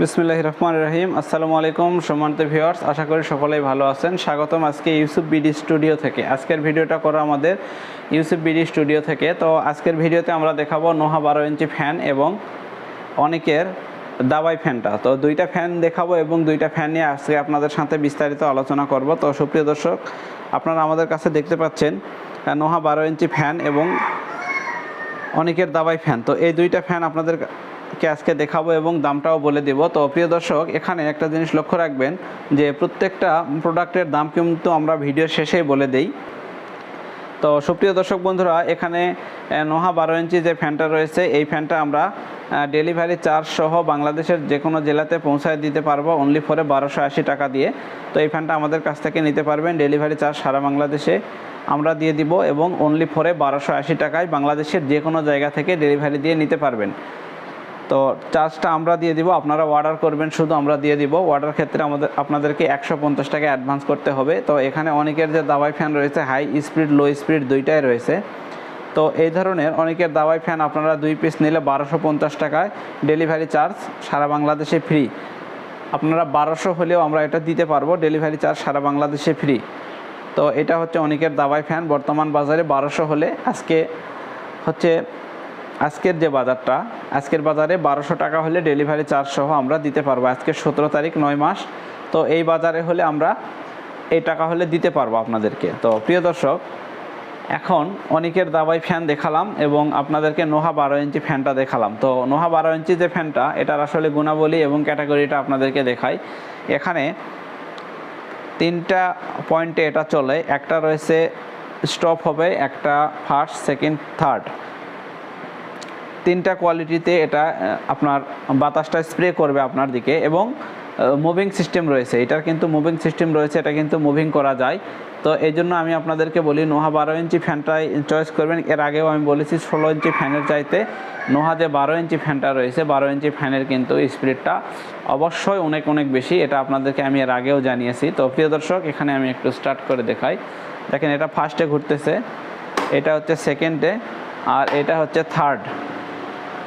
বিসমুল্লাহ রহমান রহিম। আসসালামু আলাইকুম সম্মানিত ভিউয়ার্স, আশা করি সকলেই ভালো আছেন। স্বাগতম আজকে ইউসুফ বিডি স্টুডিও থেকে। আজকের ভিডিওটা করা আমাদের ইউসুফ বিডি স্টুডিও থেকে। তো আজকের ভিডিওতে আমরা দেখাবো নোহা বারো ইঞ্চি ফ্যান এবং অনেকের দাবাই ফ্যানটা। তো দুইটা ফ্যান দেখাবো এবং দুইটা ফ্যান নিয়ে আজকে আপনাদের সাথে বিস্তারিত আলোচনা করব। তো সুপ্রিয় দর্শক, আপনারা আমাদের কাছে দেখতে পাচ্ছেন নোহা বারো ইঞ্চি ফ্যান এবং অনেকের দাবাই ফ্যান। তো এই দুইটা ফ্যান আপনাদেরকে আজকে দেখাবো এবং দামটাও বলে দেব। তো প্রিয় দর্শক, এখানে একটা জিনিস লক্ষ্য রাখবেন যে প্রত্যেকটা প্রোডাক্টের দাম কিন্তু আমরা ভিডিওর শেষেই বলে দেই। তো সুপ্রিয় দর্শক বন্ধুরা, এখানে নোহা বারো ইঞ্চি যে ফ্যানটা রয়েছে, এই ফ্যানটা আমরা ডেলিভারি চার্জ সহ বাংলাদেশের যে কোনো জেলাতে পৌঁছায় দিতে পারব অনলি ফরে বারোশো আশি টাকা দিয়ে। তো এই ফ্যানটা আমাদের কাছ থেকে নিতে পারবেন, ডেলিভারি চার্জ সারা বাংলাদেশে আমরা দিয়ে দিব এবং অনলি ফরে বারোশো আশি টাকায় বাংলাদেশের যে কোনো জায়গা থেকে ডেলিভারি দিয়ে নিতে পারবেন। তো চার্জটা আমরা দিয়ে দিব, আপনারা অর্ডার করবেন, শুধু আমরা দিয়ে দিব। অর্ডার ক্ষেত্রে আমাদের, আপনাদেরকে একশো পঞ্চাশ টাকা অ্যাডভান্স করতে হবে। তো এখানে অনেকের যে দাবাই ফ্যান রয়েছে হাই স্পিড লো স্পিড দুইটাই রয়েছে। তো এই ধরনের অনেকের দাবাই ফ্যান আপনারা দুই পিস নিলে বারোশো পঞ্চাশ টাকায় ডেলিভারি চার্জ সারা বাংলাদেশে ফ্রি আপনারা বারোশো হলেও আমরা এটা দিতে পারব ডেলিভারি চার্জ সারা বাংলাদেশে ফ্রি তো এটা হচ্ছে অনেকের দাবাই ফ্যান বর্তমান বাজারে বারোশো হলে আজকে হচ্ছে আজকের যে বাজারটা, আজকের বাজারে বারোশো টাকা হলে ডেলিভারি চার্জ সহ আমরা দিতে পারব। আজকে সতেরো তারিখ, নয় মাস। তো এই বাজারে হলে আমরা এই টাকা হলে দিতে পারব আপনাদেরকে। তো প্রিয় দর্শক, এখন অনেকের দাবাই ফ্যান দেখালাম এবং আপনাদেরকে নোহা বারো ইঞ্চি ফ্যানটা দেখালাম। তো নোহা বারো ইঞ্চি যে ফ্যানটা, এটার আসলে গুণাবলী এবং ক্যাটাগরিটা আপনাদেরকে দেখাই। এখানে তিনটা পয়েন্টে এটা চলে। একটা রয়েছে স্টপ হবে, একটা ফার্স্ট সেকেন্ড থার্ড তিনটা কোয়ালিটিতে এটা আপনার বাতাসটা স্প্রে করবে আপনার দিকে এবং মুভিং সিস্টেম রয়েছে। এটার কিন্তু মুভিং সিস্টেম রয়েছে, এটা কিন্তু মুভিং করা যায়। তো এই জন্য আমি আপনাদেরকে বলি, নোহা বারো ইঞ্চি ফ্যানটাই চয়েস করবেন। এর আগেও আমি বলেছি, ষোলো ইঞ্চি ফ্যানের চাইতে নোহা যে বারো ইঞ্চি ফ্যানটা রয়েছে, বারো ইঞ্চি ফ্যানের কিন্তু স্পিডটা অবশ্যই অনেক অনেক বেশি। এটা আপনাদেরকে আমি এর আগেও জানিয়েছি। তো প্রিয় দর্শক, এখানে আমি একটু স্টার্ট করে দেখাই। দেখেন, এটা ফার্স্টে ঘুরতেছে। এটা হচ্ছে সেকেন্ডে আর এটা হচ্ছে থার্ড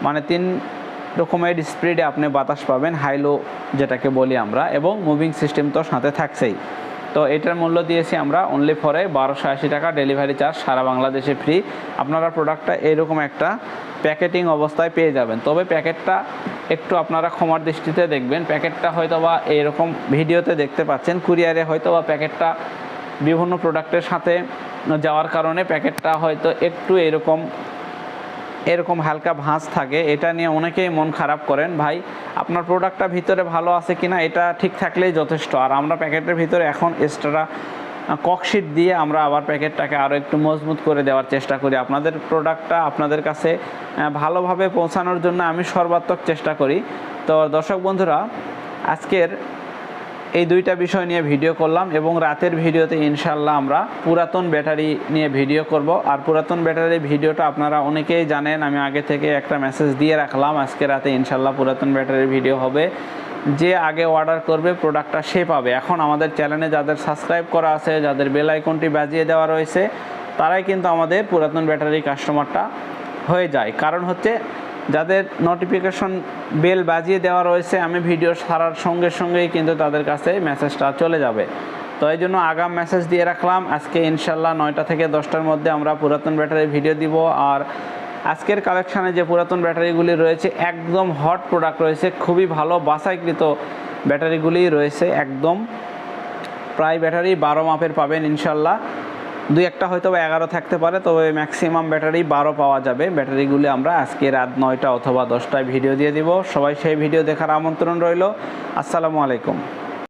মানে তিন রকমের স্পিডে আপনি বাতাস পাবেন হাইলো যেটাকে বলি আমরা, এবং মুভিং সিস্টেম তো সাথে থাকছেই। তো এটার মূল্য দিয়েছি আমরা অনলি ফরে বারোশো আশি টাকা ডেলিভারি চার্জ সারা বাংলাদেশে ফ্রি আপনারা প্রোডাক্টটা এরকম একটা প্যাকেটিং অবস্থায় পেয়ে যাবেন। তবে প্যাকেটটা একটু আপনারা ক্ষমার দৃষ্টিতে দেখবেন। প্যাকেটটা হয়তো বা এইরকম ভিডিওতে দেখতে পাচ্ছেন, কুরিয়ারে হয়তো বা প্যাকেটটা বিভিন্ন প্রোডাক্টের সাথে যাওয়ার কারণে প্যাকেটটা হয়তো একটু এরকম এরকম হালকা ভাঁজ থাকে, এটা নিয়ে অনেকেই মন খারাপ করেন। ভাই, আপনার প্রোডাক্টটা ভিতরে ভালো আছে কিনা এটা ঠিক থাকলেই যথেষ্ট। আর আমরা প্যাকেটের ভিতরে এখন এক্সট্রা ককশিট দিয়ে আমরা আবার প্যাকেটটাকে আরও একটু মজবুত করে দেওয়ার চেষ্টা করি। আপনাদের প্রোডাক্টটা আপনাদের কাছে ভালোভাবে পৌঁছানোর জন্য আমি সর্বাত্মক চেষ্টা করি। তো দর্শক বন্ধুরা, আজকের এই দুইটা বিষয় নিয়ে ভিডিও করলাম এবং রাতের ভিডিওতে ইনশাল্লাহ আমরা পুরাতন ব্যাটারি নিয়ে ভিডিও করব। আর পুরাতন ব্যাটারি ভিডিওটা আপনারা অনেকেই জানেন, আমি আগে থেকে একটা মেসেজ দিয়ে রাখলাম, আজকে রাতে ইনশাল্লাহ পুরাতন ব্যাটারির ভিডিও হবে। যে আগে অর্ডার করবে প্রোডাক্টটা সে পাবে। এখন আমাদের চ্যানেলে যাদের সাবস্ক্রাইব করা আছে, যাদের বেল আইকনটি বাজিয়ে দেওয়া রয়েছে, তারাই কিন্তু আমাদের পুরাতন ব্যাটারি কাস্টমারটা হয়ে যায়। কারণ হচ্ছে যাদের নোটিফিকেশন বেল বাজিয়ে দেওয়া রয়েছে, আমি ভিডিও সারার সঙ্গে সঙ্গেই কিন্তু তাদের কাছে মেসেজটা চলে যাবে। তো এই জন্য আগাম মেসেজ দিয়ে রাখলাম। আজকে ইনশাল্লাহ নয়টা থেকে দশটার মধ্যে আমরা পুরাতন ব্যাটারি ভিডিও দিব। আর আজকের কালেকশানে যে পুরাতন ব্যাটারিগুলি রয়েছে, একদম হট প্রোডাক্ট রয়েছে, খুবই ভালো বাছাইকৃত ব্যাটারিগুলি রয়েছে, একদম। প্রায় ব্যাটারি বারো মাপের পাবেন ইনশাল্লাহ দুই একটা হয়তো বা এগারো থাকতে পারে, তবে ম্যাক্সিমাম ব্যাটারি বারো পাওয়া যাবে। ব্যাটারিগুলি আমরা আজকে রাত নয়টা অথবা দশটায় ভিডিও দিয়ে দিব। সবাই সেই ভিডিও দেখার আমন্ত্রণ রইল। আসসালামু আলাইকুম।